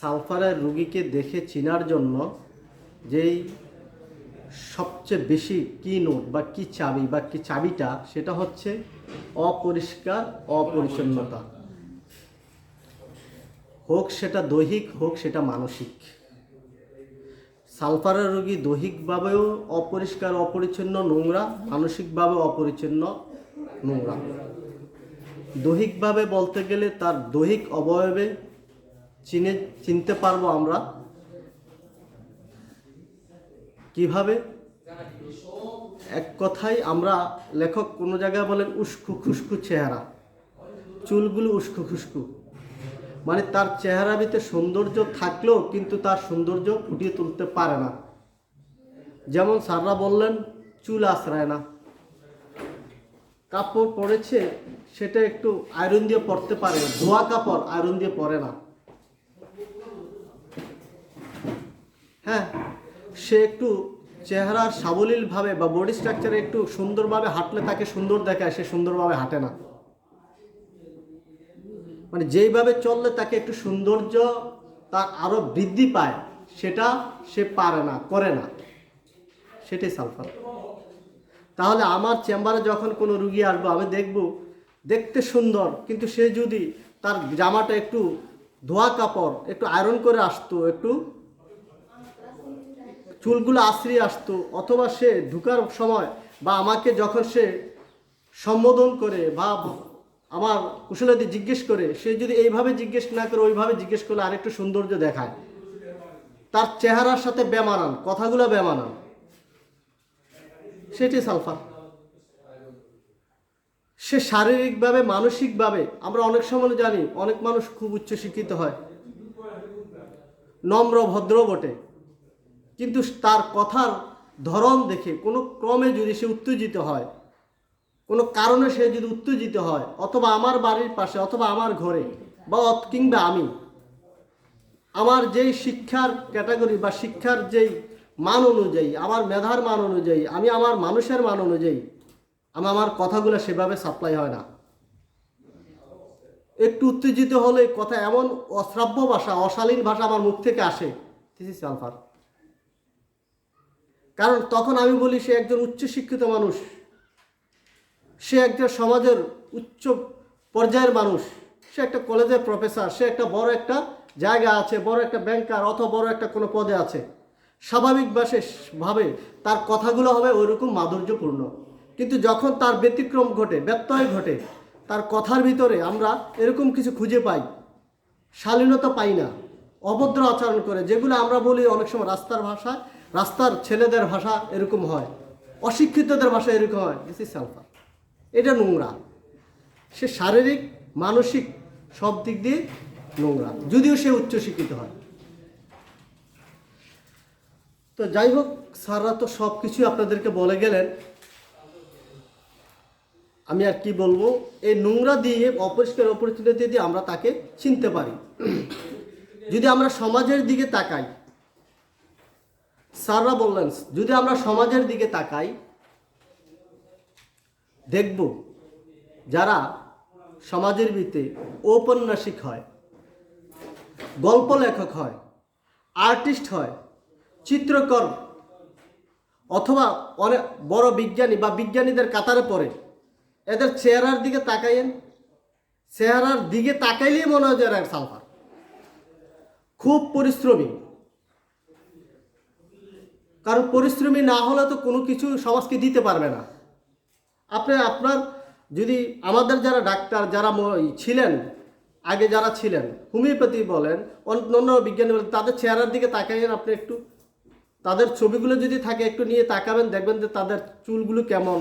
সালফারের রুগীকে দেখে চিনার জন্য যেই সবচেয়ে বেশি কি নোট বা কি চাবি বা কি চাবিটা, সেটা হচ্ছে অপরিষ্কার, অপরিচ্ছন্নতা। হোক সেটা দৈহিক, হোক সেটা মানসিক। সালফারের রোগী দৈহিকভাবেও অপরিষ্কার, অপরিচ্ছন্ন, নোংরা, মানসিকভাবে অপরিচ্ছন্ন, নোংরা। দৈহিকভাবে বলতে গেলে তার দৈহিক অবয়বে চিনে, চিনতে পারব আমরা। কীভাবে? এক কথায় আমরা লেখক কোনো জায়গায় বলেন উস্কু খুস্কু চেহারা। চুলগুলো উস্কু খুস্কু। মানে তার চেহারা ভিতরে সৌন্দর্য থাকলেও কিন্তু তার সৌন্দর্য ফুটিয়ে তুলতে পারে না। যেমন সাররা বললেন, চুল আশ্রায় না। কাপড় পরেছে, সেটা একটু আয়রন দিয়ে পরতে পারে ধোয়া কাপড় আয়রন দিয়ে পরে না। হ্যাঁ সে একটু চেহারার সাবলীলভাবে বা বডি স্ট্রাকচারে একটু সুন্দরভাবে হাঁটলে তাকে সুন্দর দেখায়, সে সুন্দরভাবে হাঁটে না। মানে যেইভাবে চললে তাকে একটু সৌন্দর্য তার আরও বৃদ্ধি পায়, সেটা সে পারে না, করে না। সেটাই সালফার। তাহলে আমার চেম্বারে যখন কোনো রুগী আসব, আমি দেখব, দেখতে সুন্দর, কিন্তু সে যদি তার জামাটা একটু ধোয়া কাপড়, একটু আয়রন করে আসতো, একটু চুলগুলো আশ্রিয়ে আসতো, অথবা সে ঢুকার সময় বা আমাকে যখন সে সম্বোধন করে বা আমার কুশলাদি জিজ্ঞেস করে, সে যদি এইভাবে জিজ্ঞেস না করে, ওইভাবে জিজ্ঞেস করলে আরেকটু সৌন্দর্য দেখায়। তার চেহারার সাথে বেমানান, কথাগুলো বেমানান। সেটি সালফার। সে শারীরিকভাবে, মানসিকভাবে, আমরা অনেক সময় জানি, অনেক মানুষ খুব উচ্চ শিক্ষিত হয়। নম্র, ভদ্র বটে। কিন্তু তার কথার ধরন দেখে কোনো ক্রমে যদি সে উত্তেজিত হয়, কোনো কারণে সে যদি উত্তেজিত হয়, অথবা আমার বাড়ির পাশে, অথবা আমার ঘরে, বা কিংবা আমি, আমার যেই শিক্ষার ক্যাটাগরি বা শিক্ষার যেই মান অনুযায়ী, আমার মেধার মান অনুযায়ী, আমি আমার মানুষের মান অনুযায়ী, আমি আমার কথাগুলো সেভাবে সাপ্লাই হয় না। একটু উত্তেজিত হলে কথা এমন অশ্রাব্য ভাষা, অশালীন ভাষা আমার মুখ থেকে আসে। দিস ইজ সালফার কারণ তখন আমি বলি সে একজন উচ্চ শিক্ষিত মানুষ। সে একজন সমাজের উচ্চ পর্যায়ের মানুষ। সে একটা কলেজের প্রফেসর সে একটা বড় একটা জায়গা আছে, বড় একটা ব্যাংকার অথবা বড় একটা কোনো পদে আছে। স্বাভাবিকভাবে ভাবে তার কথাগুলো হবে ওইরকম মাধুর্যপূর্ণ। কিন্তু যখন তার ব্যতিক্রম ঘটে, ব্যত্যয় ঘটে, তার কথার ভিতরে আমরা এরকম কিছু খুঁজে পাই। শালীনতা পাই না, অভদ্র আচরণ করে, যেগুলো আমরা বলি অনেক সময় রাস্তার ভাষা রাস্তার ছেলেদের ভাষা এরকম হয়, অশিক্ষিতদের ভাষা এরকম হয়। দিস ইজ সালফার এটা নোংরা। সে শারীরিক, মানসিক সব দিক দিয়ে নোংরা, যদিও সে উচ্চশিক্ষিত হয়। তো যাই হোক, স্যাররা তো সব কিছুই আপনাদেরকে বলে গেলেন। আমি আর কি বলব, এই নোংরা দিয়ে, অপরিষ্কার অপরিচ্ছন্ন দিয়ে আমরা তাকে চিনতে পারি। যদি আমরা সমাজের দিকে তাকাই স্যাররা বললেন, যদি আমরা সমাজের দিকে তাকাই, দেখব যারা সমাজের ভিতরে ঔপন্যাসিক হয় গল্প লেখক হয়, আর্টিস্ট হয়, চিত্রকর অথবা অনেক বড় বিজ্ঞানী বা বিজ্ঞানীদের কাতারে পড়ে, এদের চেহারার দিকে তাকাইয়েন। চেহারার দিকে তাকাইলেই মনে হয় যে এরা সালফার। খুব পরিশ্রমী। কারণ পরিশ্রমী না হলে তো কোনো কিছু সমাজকে দিতে পারবে না। আপনি আপনার যদি আমাদের যারা ডাক্তার, যারা ছিলেন, আগে যারা ছিলেন, হোমিওপ্যাথি বলেন অন্য বিজ্ঞানী বলেন, তাদের চেহারার দিকে তাকাইয়েন আপনি একটু, তাদের ছবিগুলো যদি থাকে একটু নিয়ে তাকাবেন, দেখবেন যে তাদের চুলগুলো কেমন,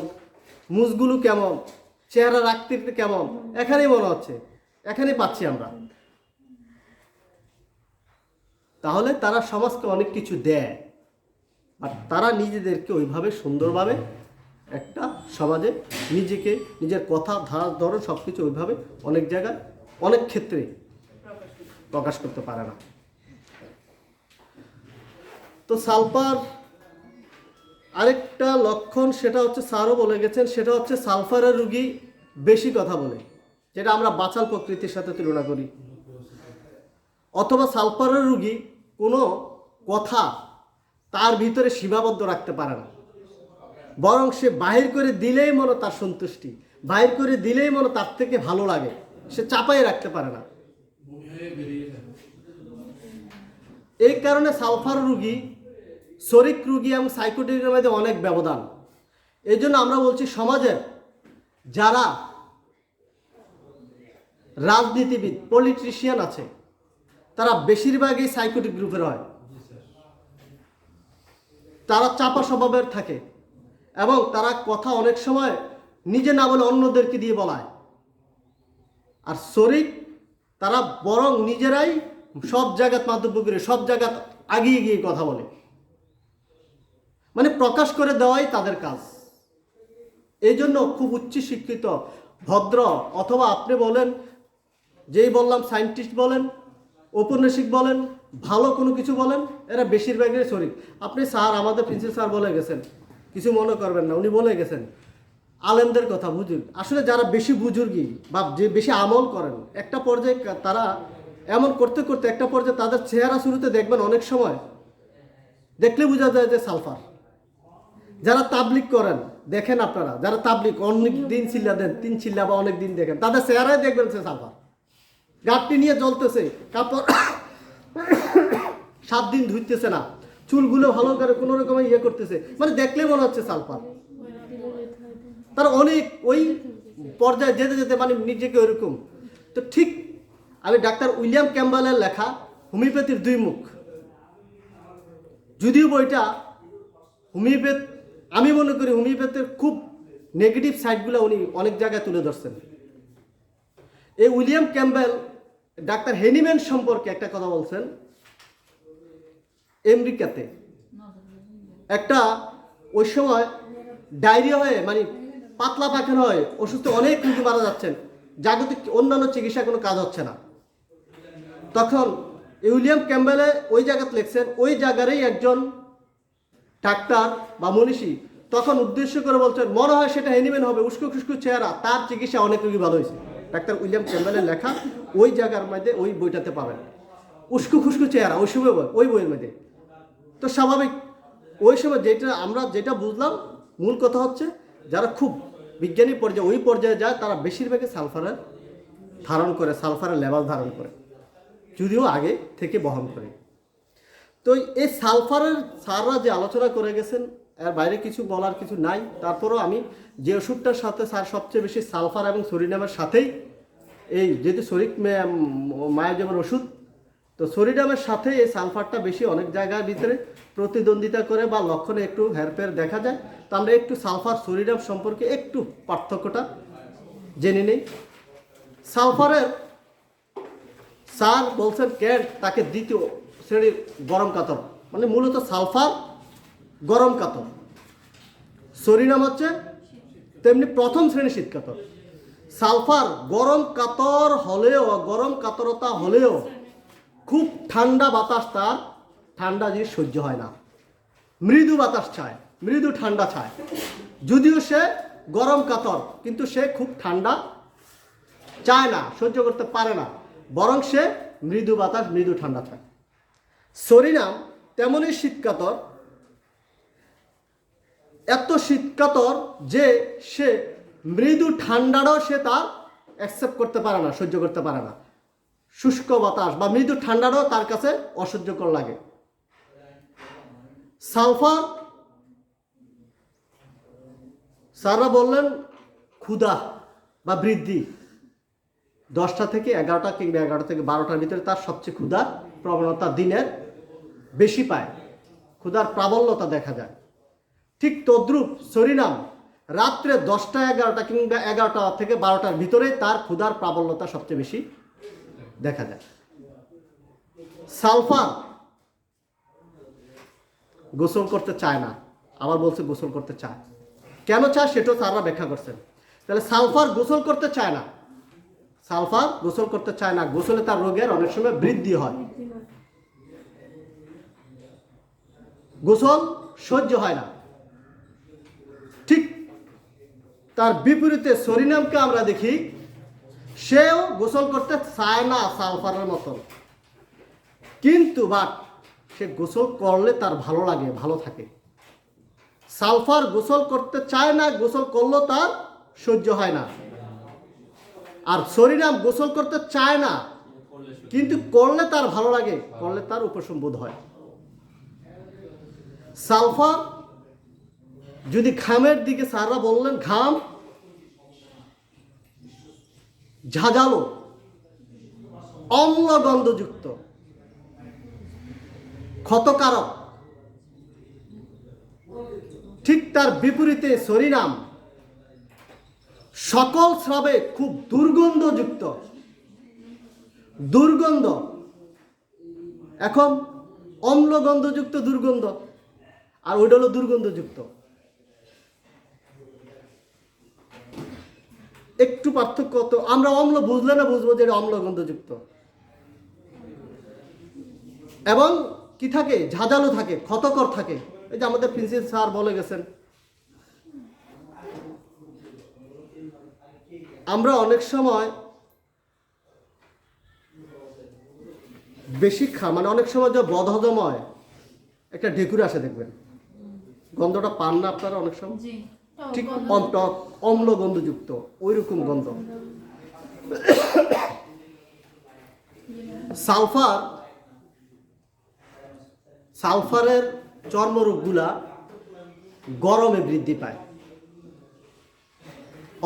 মুজগুলো কেমন, চেহারা রাখতে কেমন, এখানেই মনে হচ্ছে, এখানেই পাচ্ছি আমরা। তাহলে তারা সমাজকে অনেক কিছু দেয়। আর তারা নিজেদেরকে ওইভাবে সুন্দরভাবে একটা সমাজে নিজেকে, নিজের কথা, ধারা, ধরন সব কিছু ওইভাবে অনেক জায়গায়, অনেক ক্ষেত্রে প্রকাশ করতে পারে না। তো সালফার আরেকটা লক্ষণ সেটা হচ্ছে স্যারও বলে গেছেন, সেটা হচ্ছে সালফারের রুগী বেশি কথা বলে, যেটা আমরা বাচাল প্রকৃতির সাথে তুলনা করি। অথবা সালফারের রুগী কোনো কথা তার ভিতরে সীমাবদ্ধ রাখতে পারে না। বরং সে বাহির করে দিলেই মনে তার সন্তুষ্টি, বাহির করে দিলেই মনে তার থেকে ভালো লাগে। সে চাপাই রাখতে পারে না। এই কারণে সালফার রুগী শরিক রুগী এবং সাইকোটিকের মধ্যে অনেক ব্যবধান। এই জন্য আমরা বলছি সমাজের যারা রাজনীতিবিদ, পলিটিশিয়ান আছে, তারা বেশিরভাগই সাইকোটিক গ্রুপের হয়। তারা চাপা স্বভাবের থাকে এবং তারা কথা অনেক সময় নিজে না বলে অন্যদেরকে দিয়ে বলায়। আর শরিক, তারা বরং নিজেরাই সব জায়গাত মাধ্যম করে, সব জায়গাত আগিয়ে গিয়ে কথা বলে। মানে প্রকাশ করে দেওয়াই তাদের কাজ। এই জন্য খুব উচ্চ শিক্ষিত ভদ্র, অথবা আপনি বলেন, যেই বললাম সায়েন্টিস্ট বলেন, ঔপন্যাসিক বলেন ভালো কোনো কিছু বলেন, এরা বেশিরভাগই শরিক। আপনি স্যার, আমাদের প্রিন্সিপাল স্যার বলে গেছেন। কিছু মনে করবেন না, উনি বলে গেছেন। আলেমদের কথা, বুঝুন। আসলে যারা বেশি বুজুর্গি বা যে বেশি আমল করেন, একটা পর্যায়ে তারা এমন করতে করতে একটা পর্যায়ে তাদের চেহারা শুরুতে দেখবেন অনেক সময়। দেখলে বোঝা যায় যে সালফার। যারা তাবলিক করেন, দেখেন আপনারা, যারা তাবলিক অনেক দিন চিল্লা দেন, তিন চিল্লা বা অনেক দিন দেখেন, তাদের চেহারায় দেখবেন সে সালফার। গাঁটটি নিয়ে জ্বলতেছে, কাপড় সাত দিন ধুইতেছে না। চুলগুলো ভালো করে কোনো রকমে ইয়ে করতেছে। মানে দেখলে মনে হচ্ছে সালফার তার অনেক ওই পর্যায়ে যেতে যেতে মানে নিজেকে ওইরকম। তো ঠিক আমি ডাক্তার উইলিয়াম ক্যাম্বেলের লেখা হোমিওপ্যাথির দুই মুখ। যদিও বইটা হোমিওপ্যাথ, আমি মনে করি হোমিওপ্যাথের খুব নেগেটিভ সাইডগুলো উনি অনেক জায়গায় তুলে ধরছেন। এই উইলিয়াম ক্যাম্বেল ডাক্তার হেনিম্যান সম্পর্কে একটা কথা বলছেন। আমেরিকাতে। একটা ওই সময় ডায়রিয়া হয়ে মানে পাতলা পায়খানা হয়ে অসুস্থ অনেক রোগী মারা যাচ্ছেন। জাগতিক অন্যান্য চিকিৎসা কোনো কাজ হচ্ছে না। তখন উইলিয়াম ক্যাম্বেলে ওই জায়গাতে লিখছেন, ওই জায়গারই একজন ডাক্তার বা মনীষী তখন উদ্দেশ্য করে বলছেন, মনে হয় সেটা এনিমেন হবে, উস্কো খুস্কো চেহারা, তার চিকিৎসা অনেক রোগী ভালো হয়েছে। ডাক্তার উইলিয়াম ক্যাম্বেলের লেখা, ওই জায়গার মধ্যে ওই বইটাতে পাবেন। উস্কো খুস্কো চেহারা, ওই সময় ওই বইয়ের মধ্যে। তো স্বাভাবিক। ওই সময় যেটা আমরা যেটা বুঝলাম, মূল কথা হচ্ছে যারা খুব বিজ্ঞানী পর্যায়ে, ওই পর্যায়ে যায়, তারা বেশিরভাগই সালফারের ধারণ করে, সালফারের লেভেল ধারণ করে, যদিও আগে থেকে বহন করে। তো এই সালফারের স্যাররা যে আলোচনা করে গেছেন, এর বাইরে কিছু বলার কিছু নাই। তারপরেও আমি যে ওষুধটার সাথে স্যার সবচেয়ে বেশি সালফার এবং সরিনামের সাথেই এই যেহেতু শরিক মায়াজমের ওষুধ তো সরিনামের সাথে এই সালফারটা বেশি অনেক জায়গার ভিতরে প্রতিদ্বন্দ্বিতা করে বা লক্ষণে একটু হেরফের দেখা যায়। তো আমরা একটু সালফার সরিনাম সম্পর্কে একটু পার্থক্যটা জেনে নেই। সালফারের সার বলছেন ক্যান্ট তাকে দ্বিতীয় শ্রেণির গরম কাতর মানে মূলত সালফার গরম কাতর সরিনাম হচ্ছে তেমনি প্রথম শ্রেণির শীত কাতর সালফার গরম কাতর হলেও, গরম কাতরতা হলেও খুব ঠান্ডা বাতাস তার, ঠান্ডা জিনিস সহ্য হয় না। মৃদু বাতাস চায়, মৃদু ঠান্ডা চায়। যদিও সে গরম কাতর, কিন্তু সে খুব ঠান্ডা চায় না, সহ্য করতে পারে না। বরং সে মৃদু বাতাস, মৃদু ঠান্ডা চায়। সরিনাম তেমনই শীতকাতর এত শীতকাতর যে সে মৃদু ঠান্ডারও সে তার অ্যাকসেপ্ট করতে পারে না, সহ্য করতে পারে না। শুষ্ক বাতাস বা মৃদু ঠান্ডারও তার কাছে অসহ্যকর লাগে। সালফার স্যাররা বললেন, ক্ষুধা বা বৃদ্ধি। দশটা থেকে এগারোটা কিংবা এগারোটা থেকে বারোটার ভিতরে তার সবচেয়ে ক্ষুধার প্রবণতা দিনের বেশি পায়। ক্ষুধার প্রাবল্যতা দেখা যায়। ঠিক তদ্রূপ সরিনাম রাত্রে দশটা এগারোটা কিংবা এগারোটা থেকে বারোটার ভিতরে তার ক্ষুধার প্রাবল্যতা সবচেয়ে বেশি দেখা যায় সালফার গোসল করতে চায় না, আবার বলছে গোসল করতে চায়। কেন চায় সেটাও তারা ব্যাখ্যা করছেন। তাহলে সালফার গোসল করতে চায় না, সালফার গোসল করতে চায় না, গোসলে তার রোগের অনেক সময় বৃদ্ধি হয়। গোসল সহ্য হয় না। ঠিক তার বিপরীতে সরিনামকে আমরা দেখি সেও গোসল করতে চায় না সালফারের মতন। কিন্তু বাট, সে গোসল করলে তার ভালো লাগে, ভালো থাকে। সালফার গোসল করতে চায় না, গোসল করলেও তার সহ্য হয় না। আর সরিনাম গোসল করতে চায় না, কিন্তু করলে তার ভালো লাগে, করলে তার উপশম বোধ হয়। সালফার যদি ঘামের দিকে স্যাররা বললেন, ঘাম ঝাঁঝালো, অম্লগন্ধযুক্ত, ক্ষতকারক। ঠিক তার বিপরীতে সরিনাম, সকল স্রাবে খুব দুর্গন্ধযুক্ত। দুর্গন্ধ, এখন অম্লগন্ধযুক্ত দুর্গন্ধ, আর ওইটা হলো দুর্গন্ধযুক্ত। একটু পার্থক্য তো, আমরা অম্ল বুঝলে না বুঝব যে এটা অম্লগন্ধযুক্ত। এবং কি থাকে? ঝাঁঝালো থাকে, ক্ষতকর থাকে। এই যে আমাদের প্রিন্সিপাল স্যার বলে গেছেন। আমরা অনেক সময় বেশি খা মানে অনেক সময় যে বদহজম হয়, একটা ঢেকুরে আসে দেখবেন। গন্ধটা পান না আপনারা অনেক সময়? ঠিক টক অম্ল গন্ধযুক্ত ওই রকম গন্ধ। সালফার সালফারের চর্মরোগগুলা গরমে বৃদ্ধি পায়।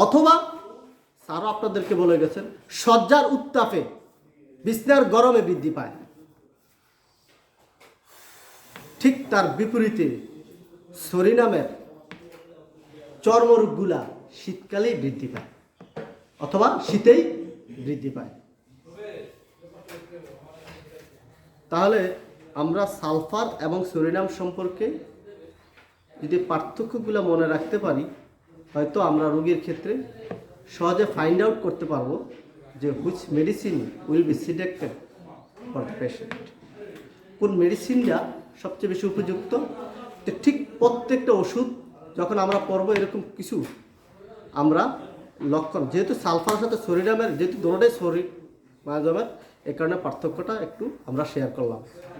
অথবা স্যারও আপনাদেরকে বলে গেছেন শয্যার উত্তাপে বিছনার গরমে বৃদ্ধি পায়। ঠিক তার বিপরীতে সরিনামের চর্মরোগগুলা শীতকালেই বৃদ্ধি পায়, অথবা শীতেই বৃদ্ধি পায়। তাহলে আমরা সালফার এবং সরিনাম সম্পর্কে যদি পার্থক্যগুলো মনে রাখতে পারি, হয়তো আমরা রোগীর ক্ষেত্রে সহজে ফাইন্ড আউট করতে পারব যে which medicine will be selected for the patient কোন মেডিসিনটা সবচেয়ে বেশি উপযুক্ত? তো ঠিক প্রত্যেকটা ওষুধ যখন আমরা পড়ব এরকম কিছু, আমরা লক্ষণ, যেহেতু সালফারের সাথে সরিনামের যেহেতু দোনোটাই শরীর মায়াজমের এ কারণে পার্থক্যটা একটু আমরা শেয়ার করলাম।